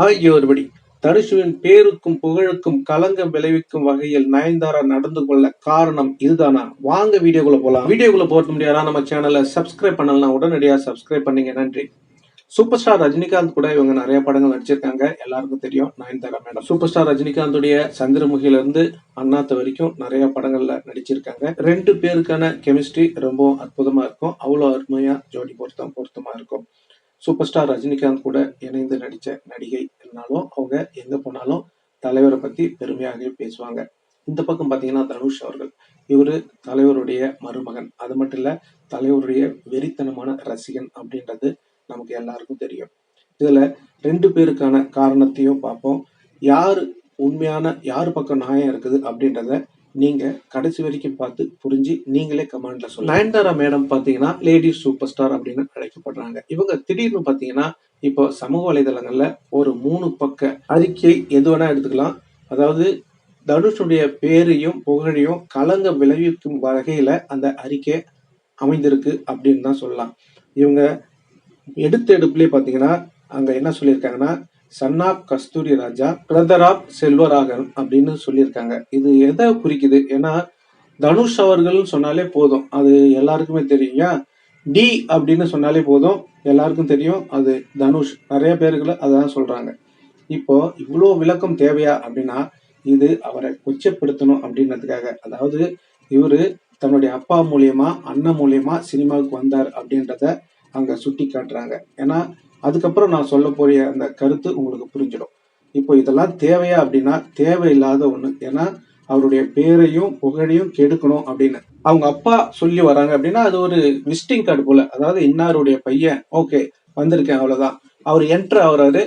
ஆகியோர்படி தனுஷுவின் பேருக்கும் புகழுக்கும் கலங்கம் விளைவிக்கும் வகையில் நயன்தாரா நடந்து கொள்ள காரணம் இதுதானா? வாங்க வீடியோக்குள்ள போலாம். வீடியோக்குள்ள போறது முடியாதா நம்ம சேனலை சப்ஸ்கிரைப் பண்ணலாம் உடனடியா சப்ஸ்கிரைப் பண்ணீங்க. நன்றி. சூப்பர் ஸ்டார் ரஜினிகாந்த் கூட இவங்க நிறைய படங்கள் நடிச்சிருக்காங்க. எல்லாருக்கும் தெரியும் நயன்தாரா மேடம். சூப்பர் ஸ்டார் ரஜினிகாந்துடைய சந்திரமுகில இருந்து அண்ணாத்த வரைக்கும் நிறைய படங்கள்ல நடிச்சிருக்காங்க. ரெண்டு பேருக்கான கெமிஸ்ட்ரி ரொம்ப அற்புதமா இருக்கும். அவ்வளோ அருமையா ஜோடி பொருத்தம் பொருத்தமா இருக்கும். சூப்பர் ஸ்டார் ரஜினிகாந்த் கூட இணைந்து நடித்த நடிகை இருந்தாலும் அவங்க எங்க போனாலும் தலைவரை பத்தி பெருமையாகவே பேசுவாங்க. இந்த பக்கம் பார்த்தீங்கன்னா தனுஷ் அவர்கள். இவர் தலைவருடைய மருமகன். அது மட்டும் இல்ல தலைவருடைய வெறித்தனமான ரசிகன் அப்படின்றது நமக்கு எல்லாருக்கும் தெரியும். இதுல ரெண்டு பேருக்கான காரணத்தையும் பார்ப்போம். யார் உண்மையான யார் பக்கம் நியாயம் இருக்குது அப்படின்றத நீங்க கடைசி வரைக்கும் பார்த்து புரிஞ்சு நீங்களே கமெண்ட்ல சொல்லுங்க. நயன்தாரா மேடம் பாத்தீங்கன்னா லேடி சூப்பர் ஸ்டார் அப்படின்னு அழைக்கப்படுறாங்க. இவங்க திடீர்னு பாத்தீங்கன்னா இப்போ சமூக வலைதளங்கள்ல ஒரு மூணு பக்க அறிக்கை எது வேணா எடுத்துக்கலாம். அதாவது தனுஷுடைய பேரையும் புகழையும் கலங்க விளைவிக்கும் வகையில அந்த அறிக்கை அமைந்திருக்கு அப்படின்னு தான் சொல்லலாம். இவங்க எடுத்த எடுப்புலேயே பார்த்தீங்கன்னா அங்கே என்ன சொல்லியிருக்காங்கன்னா son of Kasthuri Raja brother Selvaraghavan அப்படின்னு சொல்லியிருக்காங்க. இது எதை குறிக்குது? ஏன்னா தனுஷ் அவர்கள் சொன்னாலே போதும். அது எல்லாருக்குமே தெரியும். டி அப்படின்னு சொன்னாலே போதும். எல்லாருக்கும் தெரியும். அது தனுஷ். நிறைய பேர்களை அதான் சொல்றாங்க. இப்போ இவ்வளோ விளக்கம் தேவையா அப்படின்னா இது அவரை கொச்சப்படுத்தணும் அப்படின்றதுக்காக அதாவது இவரு தன்னுடைய அப்பா மூலியமா அண்ணன் மூலியமா சினிமாவுக்கு வந்தார் அப்படின்றத அங்க சுட்டி காட்டுறாங்க ஏன்னா அதுக்கப்புறம் நான் சொல்ல போகிற அந்த கருத்து உங்களுக்கு புரிஞ்சிடும். இப்போ இதெல்லாம் தேவையா அப்படின்னா தேவையில்லாத ஒன்று ஏன்னா அவருடைய பேரையும் புகழையும் கெடுக்கணும் அப்படின்னு. அவங்க அப்பா சொல்லி வராங்க அப்படின்னா அது ஒரு விசிட்டிங் கார்டு போல. அதாவது இன்னாருடைய பையன் ஓகே வந்திருக்கேன் அவ்வளோதான் அவர் என்டர் ஆகுறாரு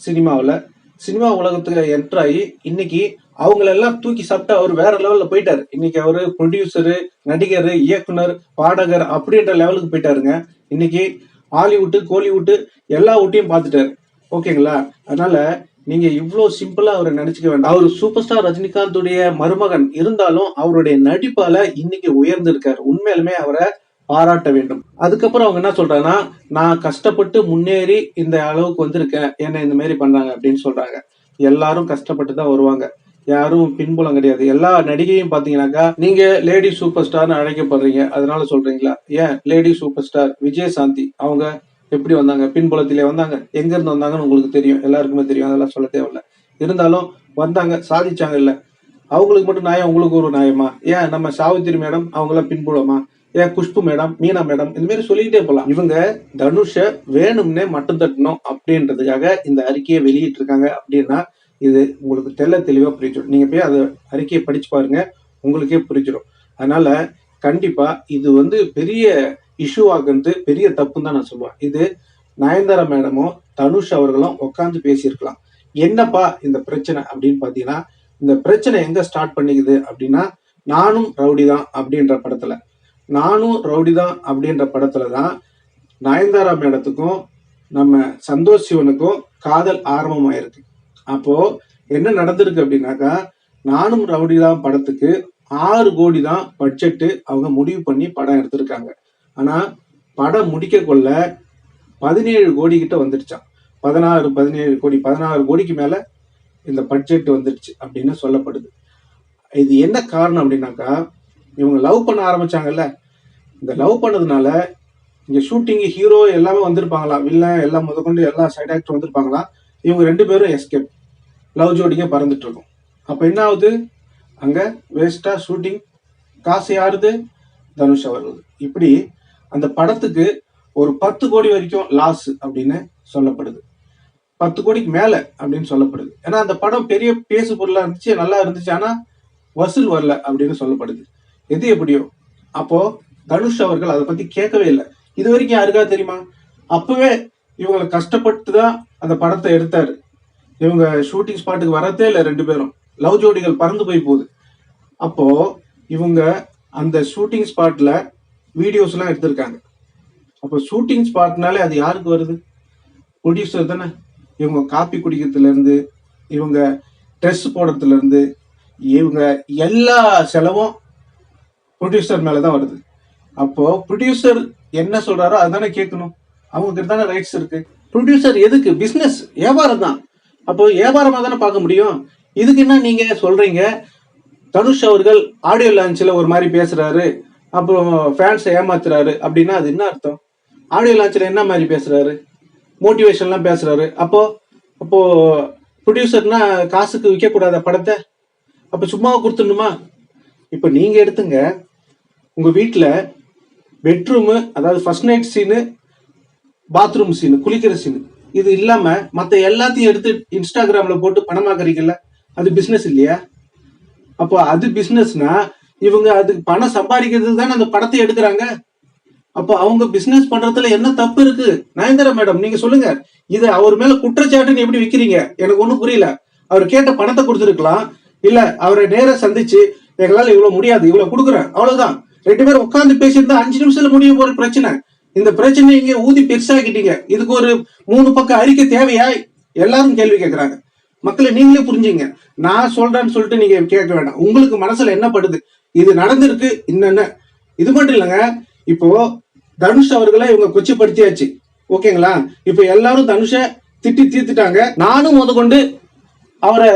சினிமாவில். சினிமா உலகத்துல என்டர் ஆகி இன்னைக்கு அவங்களெல்லாம் தூக்கி சாப்பிட்டு அவர் வேற லெவல்ல போயிட்டாரு. இன்னைக்கு அவரு ப்ரொடியூசரு நடிகர் இயக்குனர் பாடகர் அப்படின்ற லெவலுக்கு போயிட்டாருங்க. இன்னைக்கு ஹாலிவுட்டு கோலிவுட்டு எல்லா ஊட்டியும் பார்த்துட்டாரு. ஓகேங்களா? அதனால நீங்க இவ்வளோ சிம்பிளா அவரை நினைச்சுக்க வேண்டாம். அவர் சூப்பர் ஸ்டார் ரஜினிகாந்துடைய மருமகன். இருந்தாலும் அவருடைய நடிப்பால இன்னைக்கு உயர்ந்திருக்காரு. உண்மையிலுமே அவரை பாராட்ட வேண்டும். அதுக்கப்புறம் அவங்க என்ன சொல்றாங்கன்னா நான் கஷ்டப்பட்டு முன்னேறி இந்த அளவுக்கு வந்திருக்கேன். என்ன இந்த மாதிரி பண்றாங்க அப்படின்னு சொல்றாங்க. எல்லாரும் கஷ்டப்பட்டு தான் வருவாங்க. யாரும் பின்புலம் கிடையாது. எல்லா நடிகையும் பாத்தீங்கன்னாக்கா நீங்க லேடி சூப்பர் ஸ்டார்னு அழைக்கப்படுறீங்க. அதனால சொல்றீங்களா? ஏன் லேடி சூப்பர் ஸ்டார் விஜயசாந்தி? அவங்க எப்படி வந்தாங்க? பின்புலத்திலே வந்தாங்க. எங்க இருந்து வந்தாங்கன்னு உங்களுக்கு தெரியும். எல்லாருக்குமே தெரியும். அதெல்லாம் சொல்ல தேவையில்ல. இருந்தாலும் வந்தாங்க சாதிச்சாங்க இல்ல. அவங்களுக்கு மட்டும் நியாயம் உங்களுக்கு ஒரு நியாயமா ஏன் நம்ம சாவித்திரி மேடம் அவங்களாம் பின்புலமா? ஏன் குஷ்பு மேடம் மீனா மேடம் இந்த மாதிரி சொல்லிக்கிட்டே போலாம். இவங்க தனுஷ வேணும்னே மட்டும் தட்டணும் அப்படின்றதுக்காக இந்த அறிக்கையை வெளியிட்டு இருக்காங்க அப்படின்னா இது உங்களுக்கு தெள்ள தெளிவாக புரிஞ்சிடும். நீங்கள் போய் அதை அறிக்கையை படித்து பாருங்க உங்களுக்கே புரிஞ்சிடும். அதனால் கண்டிப்பாக இது வந்து பெரிய இஷ்யூ ஆகுறது பெரிய தப்புன்னு தான் நான் சொல்லுவேன். இது நயன்தாரா மேடமும் தனுஷ் அவர்களும் உட்காந்து பேசியிருக்கலாம். என்னப்பா இந்த பிரச்சனை அப்படின்னு பார்த்தீங்கன்னா இந்த பிரச்சனை எங்கே ஸ்டார்ட் பண்ணிக்குது அப்படின்னா நானும் ரவுடி தான் அப்படின்ற படத்தில். நானும் ரவுடி தான் அப்படின்ற படத்துல தான் நயன்தாரா மேடத்துக்கும் நம்ம சந்தோஷ் சிவனுக்கும் காதல் ஆரம்பமாயிருக்கு. அப்போ என்ன நடந்திருக்கு அப்படின்னாக்கா நானும் ரவுடி படத்துக்கு ஆறு கோடி தான் பட்ஜெட்டு அவங்க முடிவு பண்ணி படம் எடுத்திருக்காங்க. ஆனா படம் முடிக்க கொள்ள பதினேழு கோடி கிட்ட வந்துடுச்சான் பதினாறு பதினேழு கோடி பதினாறு கோடிக்கு மேல இந்த பட்ஜெட் வந்துடுச்சு அப்படின்னு சொல்லப்படுது. இது என்ன காரணம் அப்படின்னாக்கா இவங்க லவ் பண்ண ஆரம்பிச்சாங்கல்ல. இந்த லவ் பண்ணதுனால இங்க ஷூட்டிங் ஹீரோ எல்லாமே வந்திருப்பாங்களா? வில்லன் எல்லாம் முதற்கொண்டு எல்லா சைட் ஆக்டர் வந்திருப்பாங்களாம் இவங்க ரெண்டு பேரும் எஸ்கேப் லவ் ஜோடிங்க பறந்துட்டு இருக்கும் அப்போ என்ன ஆகுது அங்கே வேஸ்டா ஷூட்டிங் காசு யாருது தனுஷ் அவர்கள். இப்படி அந்த படத்துக்கு ஒரு பத்து கோடி வரைக்கும் லாஸ் அப்படின்னு சொல்லப்படுது. பத்து கோடிக்கு மேல அப்படின்னு சொல்லப்படுது. ஏன்னா அந்த படம் பெரிய பேசு பொருளா இருந்துச்சு நல்லா இருந்துச்சு ஆனா வசூல் வரல அப்படின்னு சொல்லப்படுது. எது எப்படியோ. அப்போ தனுஷ் அவர்கள் அதை பத்தி கேட்கவே இல்லை. இது வரைக்கும் யாருக்கா தெரியுமா? அப்பவே இவங்களை கஷ்டப்பட்டு தான் அந்த படத்தை எடுத்தாரு. இவங்க ஷூட்டிங் ஸ்பாட்டுக்கு வரதே இல்லை ரெண்டு பேரும். லவ் ஜோடிகள் பறந்து போய் போகுது. அப்போ இவங்க அந்த ஷூட்டிங் ஸ்பாட்ல வீடியோஸ் எல்லாம் எடுத்திருக்காங்க. அப்போ ஷூட்டிங் ஸ்பாட்னாலே அது யாருக்கு வருது? ப்ரொடியூசர் தானே. இவங்க காப்பி குடிக்கிறதுல இருந்து இவங்க ட்ரெஸ் போடுறதுல இருந்து இவங்க எல்லா செலவும் ப்ரொடியூசர் மேலே தான் வருது. அப்போ ப்ரொடியூசர் என்ன சொல்றாரோ அதுதானே கேட்கணும். அவங்க கிட்ட தானே ரைட்ஸ் இருக்கு. ப்ரொடியூசர் எதுக்கு? பிஸ்னஸ் வியாபாரம் தான். அப்போ வியாபாரமாக தானே பார்க்க முடியும்? இதுக்கு என்ன நீங்க சொல்றீங்க? தனுஷ் அவர்கள் ஆடியோ லான்ச்சில் ஒரு மாதிரி பேசுறாரு. அப்புறம் ஃபேன்ஸை ஏமாத்துறாரு. அப்படின்னா அது என்ன அர்த்தம்? ஆடியோ லான்ச்சில் என்ன மாதிரி பேசுறாரு? மோட்டிவேஷன்லாம் பேசுறாரு. அப்போ அப்போ ப்ரொடியூசர்னா காசுக்கு விற்கக்கூடாத படத்தை? அப்போ சும்மாவை கொடுத்துடணுமா? இப்போ நீங்கள் எடுத்துங்க. உங்கள் வீட்டில் பெட்ரூமு அதாவது first night scene bathroom scene குளிக்கிற சீனு இது இல்லாம மத்த எல்லாத்தையும் எடுத்து இன்ஸ்டாகிராம்ல போட்டு பணமாக்குறீங்கல்ல அது பிசினஸ் இல்லையா? அப்போ அது பிசினஸ்னா இவங்க அதுக்கு பணம் சம்பாதிக்கிறதுக்கு தானே அந்த படத்தை எடுக்கிறாங்க? அப்போ அவங்க பிசினஸ் பண்றதுல என்ன தப்பு இருக்கு? நயன்தாரா மேடம் நீங்க சொல்லுங்க. இது அவர் மேல குற்றச்சாட்டுன்னு எப்படி விக்கிறீங்க? எனக்கு ஒண்ணும் புரியல. அவர் கேட்ட பணத்தை கொடுத்துருக்கலாம். இல்ல அவரை நேரா சந்திச்சு எங்களால இவ்வளவு முடியாது இவ்வளவு கொடுக்குறேன். அவ்வளவுதான். ரெண்டு பேரும் உட்காந்து பேசியிருந்தா அஞ்சு நிமிஷத்துல முடிய போற பிரச்சனை. இந்த பிரச்சனை இங்க ஊதி பெருசாக்கிட்டீங்க. இதுக்கு ஒரு மூணு பக்கம் அறிக்கை தேவையா? எல்லாரும் கேள்வி கேட்கறாங்க மக்களை நீங்களே புரிஞ்சுங்க. நான் சொல்றேன்னு சொல்லிட்டு நீங்க கேட்க வேண்டாம். உங்களுக்கு மனசுல என்ன படுது? இது நடந்திருக்கு என்னென்ன இது மட்டும் இல்லைங்க. இப்போ தனுஷ் அவர்களை இவங்க கொச்சிப்படுத்தியாச்சு. ஓகேங்களா? இப்போ எல்லாரும் தனுஷை திட்டி தீர்த்துட்டாங்க. நானும் முதற்கொண்டு அவரை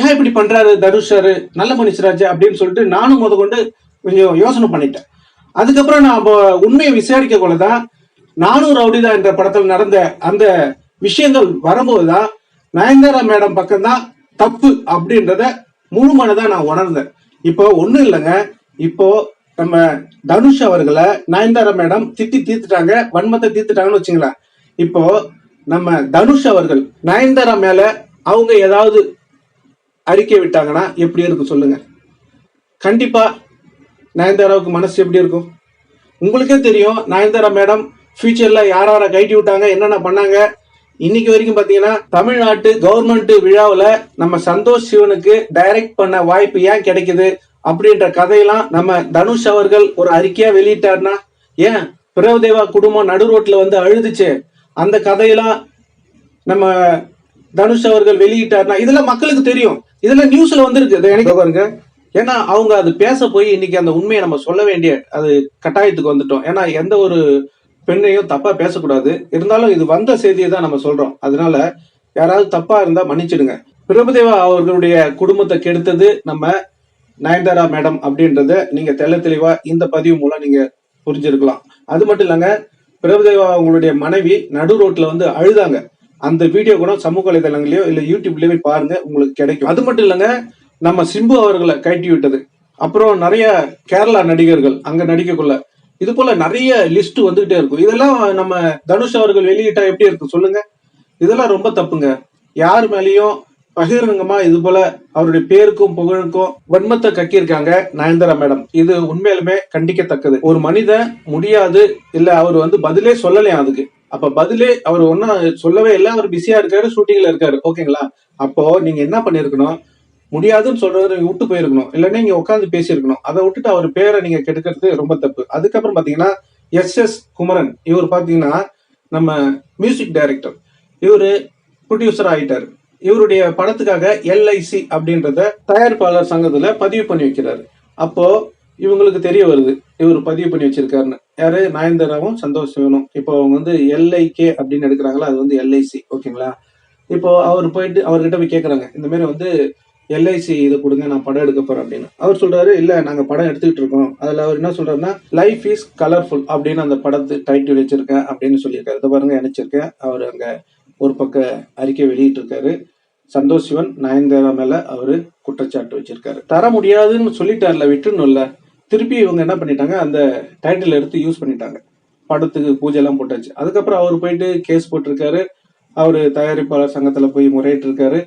ஏன் இப்படி பண்றாரு தனுஷ் சார் நல்ல மனுஷராஜ் அப்படின்னு சொல்லிட்டு நானும் முதற்கொண்டு கொஞ்சம் யோசனை பண்ணிட்டேன். அதுக்கப்புறம் நான் உண்மையை விசாரிக்க தான் நானும் ரவுடிதா என்ற படத்தில் நடந்த அந்த விஷயங்கள் வரும்போது தான் நயன்தாரா மேடம் பக்கம்தான் தப்பு அப்படின்றத முழு மனதா நான் உணர்ந்தேன். இப்போ ஒன்றும் இல்லைங்க. இப்போ நம்ம தனுஷ் அவர்களை நயன்தாரா மேடம் திட்டி தீர்த்துட்டாங்க வன்மத்தை தீர்த்துட்டாங்கன்னு வச்சுங்களேன். இப்போ நம்ம தனுஷ் அவர்கள் நயன்தாரா மேல அவங்க ஏதாவது அறிக்கை விட்டாங்கன்னா எப்படி இருக்கும் சொல்லுங்க. கண்டிப்பா நயன்தாராவுக்கு மனசு எப்படி இருக்கும்? உங்களுக்கே தெரியும் நயன்தாரா மேடம் ஃபியூச்சரில் யார் யாரை கைட்டி விட்டாங்க என்னென்ன பண்ணாங்க? இன்னைக்கு வரைக்கும் பார்த்தீங்கன்னா தமிழ்நாட்டு கவர்மெண்ட் விழாவில் நம்ம சந்தோஷ் சிவனுக்கு டைரக்ட் பண்ண வாய்ப்பு ஏன் கிடைக்குது? அப்படின்ற கதையெல்லாம் நம்ம தனுஷ் அவர்கள் ஒரு அறிக்கையாக வெளியிட்டார்னா ஏன் பிரபுதேவா குடும்பம் நடு ரோட்டில் வந்து அழுதுச்சு? அந்த கதையெல்லாம் நம்ம தனுஷ் அவர்கள் வெளியிட்டார்னா இதெல்லாம் மக்களுக்கு தெரியும். இதெல்லாம் நியூஸில் வந்திருக்கு. எனக்கு பாருங்க. ஏன்னா அவங்க அது பேச போய் இன்னைக்கு அந்த உண்மையை நம்ம சொல்ல வேண்டிய அது கட்டாயத்துக்கு வந்துட்டோம். ஏன்னா எந்த ஒரு பெண்ணையும் தப்பா பேசக்கூடாது. இருந்தாலும் இது வந்த செய்தியை தான் நம்ம சொல்றோம். அதனால யாராவது தப்பா இருந்தா மன்னிச்சிடுங்க. பிரபுதேவா அவர்களுடைய குடும்பத்தை கெடுத்தது நம்ம நயன்தாரா மேடம் அப்படின்றத நீங்க தெள்ள தெளிவா இந்த பதிவு மூலம் நீங்க புரிஞ்சிருக்கலாம். அது மட்டும் இல்லைங்க பிரபுதேவா அவங்களுடைய மனைவி நடு ரோட்ல வந்து அழுதாங்க. அந்த வீடியோ கூட சமூக வலைதளங்களையோ இல்ல யூடியூப்லயோ போய் பாருங்க உங்களுக்கு கிடைக்கும். அது மட்டும் இல்லைங்க நம்ம சிம்பு அவர்களை கட்டி விட்டது அப்புறம் நிறைய கேரளா நடிகர்கள் அங்க நடிக்கக்குள்ள. இது போல நிறைய லிஸ்ட் வந்துகிட்டே இருக்கும். இதெல்லாம் நம்ம தனுஷ் அவர்கள் வெளியிட்டா எப்படி இருக்கு சொல்லுங்க. இதெல்லாம் ரொம்ப தப்புங்க. யார் மேலேயும் பகிரங்கமா இது போல அவருடைய பேருக்கும் புகழுக்கும் வன்மத்தை கக்கியிருக்காங்க நயன்தாரா மேடம். இது உண்மையிலுமே கண்டிக்கத்தக்கது. ஒரு மனிதன் முடியாது இல்ல அவர் வந்து பதிலே சொல்லலையா அதுக்கு. அப்ப பதிலே அவர் ஒன்னும் சொல்லவே இல்லை. அவர் பிஸியா இருக்காரு ஷூட்டிங்ல இருக்காரு. ஓகேங்களா அப்போ நீங்க என்ன பண்ணிருக்கணும் முடியாதுன்னு சொல்றது நீங்க விட்டு போயிருக்கணும். இல்லைன்னா நீங்க உட்காந்து பேசியிருக்கணும். அதை விட்டுட்டு அவர் பேரை நீங்க கெடுக்கிறது ரொம்ப தப்பு. அதுக்கப்புறம் பாத்தீங்கன்னா எஸ் எஸ் குமரன். இவர் பாத்தீங்கன்னா நம்ம மியூசிக் டைரக்டர் இவரு ப்ரொடியூசர் ஆகிட்டார் இவருடைய படத்துக்காக எல்ஐசி அப்படின்றத தயாரிப்பாளர் சங்கத்துல பதிவு பண்ணி வைக்கிறாரு. அப்போ இவங்களுக்கு தெரிய வருது இவர் பதிவு பண்ணி வச்சிருக்காருன்னு. யாரு? நயன்தாராவும் சந்தோஷ் சிவனும் இப்போ அவங்க வந்து எல்ஐகே அப்படின்னு எடுக்கிறாங்களா? அது வந்து எல்ஐசி ஓகேங்களா? இப்போ அவர் போயிட்டு அவர்கிட்ட போய் கேட்குறாங்க இந்த மாதிரி வந்து எல்ஐசி இது கொடுங்க நான் படம் எடுக்க போறேன் அப்படின்னு. அவர் சொல்றாரு இல்ல நாங்க படம் எடுத்துக்கிட்டு இருக்கோம். அதுல அவர் என்ன சொல்றாருன்னா லைஃப் இஸ் கலர்ஃபுல் அப்படின்னு அந்த படத்து டைட்டில் வச்சிருக்கேன் அப்படின்னு சொல்லியிருக்காரு. இதை பாருங்க நினைச்சிருக்கேன். அவர் அங்க ஒரு பக்க அறிக்கை வெளியிட்டு இருக்காரு சந்தோஷ் சிவன் நயன்தாரா மேல அவரு குற்றச்சாட்டு வச்சிருக்காரு. தர முடியாதுன்னு சொல்லிட்டார்ல விட்டுணும்ல திருப்பி இவங்க என்ன பண்ணிட்டாங்க அந்த டைட்டில் எடுத்து யூஸ் பண்ணிட்டாங்க. படத்துக்கு பூஜை எல்லாம் போட்டாச்சு. அதுக்கப்புறம் அவர் போயிட்டு கேஸ் போட்டிருக்காரு. அவரு தயாரிப்பாளர் சங்கத்துல போய் முறையிட்டு இருக்காரு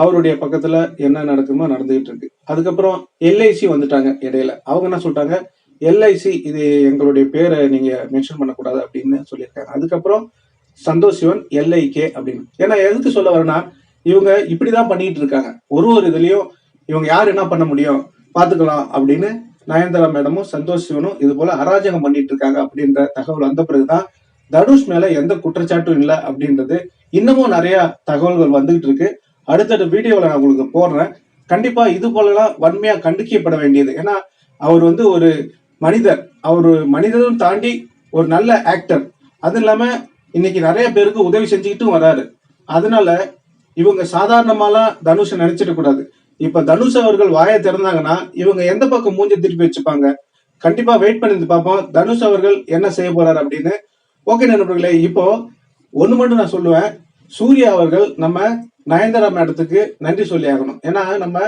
அவருடைய பக்கத்துல என்ன நடக்குமோ நடந்துகிட்டு இருக்கு அதுக்கப்புறம் எல்ஐசி வந்துட்டாங்க இடையில. அவங்க என்ன சொல்லிட்டாங்க? எல்ஐசி இது எங்களுடைய பேரை நீங்க மென்ஷன் பண்ணக்கூடாது அப்படின்னு சொல்லியிருக்காங்க. அதுக்கப்புறம் சந்தோஷ் சிவன் எல்ஐகே அப்படின்னு. ஏன்னா எதுக்கு சொல்ல வரேன்னா இவங்க இப்படிதான் பண்ணிட்டு இருக்காங்க. ஒரு ஒரு இதுலயும் இவங்க யார் என்ன பண்ண முடியும்? பாத்துக்கலாம் அப்படின்னு நயன்தாரா மேடமும் சந்தோஷ் சிவனும் இது போல அராஜகம் பண்ணிட்டு இருக்காங்க அப்படின்ற தகவல் வந்த பிறகுதான் தனுஷ் மேல எந்த குற்றச்சாட்டும் இல்லை அப்படின்றது இன்னமும் நிறைய தகவல்கள் வந்துகிட்டு இருக்கு. அடுத்தடுத்த வீடியோவில் நான் உங்களுக்கு போடுறேன். கண்டிப்பாக இது போலலாம் வன்மையாக கண்டிக்கப்பட வேண்டியது. ஏன்னா அவர் வந்து ஒரு மனிதர். அவர் மனிதரும் தாண்டி ஒரு நல்ல ஆக்டர் அதுவும் இல்லாமல் இன்னைக்கு நிறைய பேருக்கு உதவி செஞ்சுக்கிட்டும் வராரு. அதனால இவங்க சாதாரணமாலாம் தனுஷை நினைச்சிட கூடாது. இப்ப தனுஷ் அவர்கள் வாயை திறந்தாங்கன்னா இவங்க எந்த பக்கம் மூஞ்சி திருப்பி வச்சுப்பாங்க? கண்டிப்பா வெயிட் பண்ணி பார்ப்போம். தனுஷ் அவர்கள் என்ன செய்ய போறாரு அப்படின்னு. ஓகே நண்பர்களே இப்போ ஒண்ணு மட்டும் நான் சொல்லுவேன். சூர்யா அவர்கள் நம்ம நயன்தாரா மேடத்துக்கு நன்றி சொல்லி ஆகணும் ஏன்னா நம்ம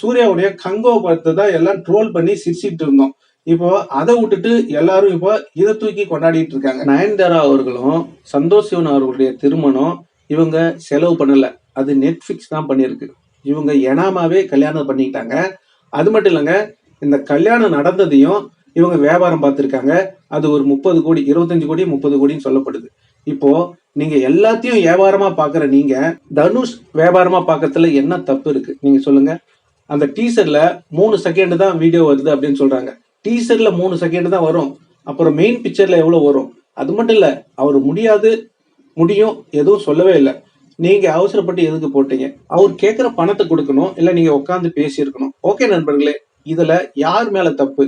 சூர்யாவுடைய கங்கோ படத்தை தான் எல்லாம் ட்ரோல் பண்ணி சிரிச்சிட்டு இருந்தோம். இப்போ அதை விட்டுட்டு எல்லாரும் இப்போ இதை தூக்கி கொண்டாடிட்டு இருக்காங்க. நயன்தாரா அவர்களும் சந்தோஷ் சிவன் அவர்களுடைய திருமணம் இவங்க செலவு பண்ணல. அது நெட்ஃபிளிக்ஸ் தான் பண்ணியிருக்கு. இவங்க எனாமாவே கல்யாணம் பண்ணிக்கிட்டாங்க. அது மட்டும் இல்லைங்க இந்த கல்யாணம் நடந்ததையும் இவங்க வியாபாரம் பார்த்துருக்காங்க. அது ஒரு முப்பது கோடி இருபத்தஞ்சு கோடி முப்பது கோடின்னு சொல்லப்படுது. இப்போ நீங்க எல்லாத்தையும் வியாபாரமா பாக்குற நீங்க தனுஷ் வியாபாரமா பார்க்கறதுல என்ன தப்பு இருக்கு? நீங்க சொல்லுங்க. அந்த டீசர்ல மூணு செகண்ட் தான் வீடியோ வருது அப்படின்னு சொல்றாங்க. டீசர்ல மூணு செகண்ட் தான் வரும். அப்புறம் மெயின் பிக்சர்ல எவ்வளவு வரும்? அது மட்டும் இல்ல அவர் முடியாது முடியும் எதுவும் சொல்லவே இல்லை. நீங்க அவசரப்பட்டு எதுக்கு போட்டீங்க? அவர் கேட்குற பணத்தை கொடுக்கணும் இல்ல நீங்க உட்காந்து பேசியிருக்கணும். ஓகே நண்பர்களே இதுல யார் மேல தப்பு?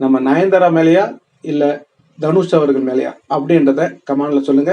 நம்ம நயன்தாரா மேலையா இல்ல தனுஷ் அவர்கள் மேலையா? அப்படின்றத கமான்ல சொல்லுங்க.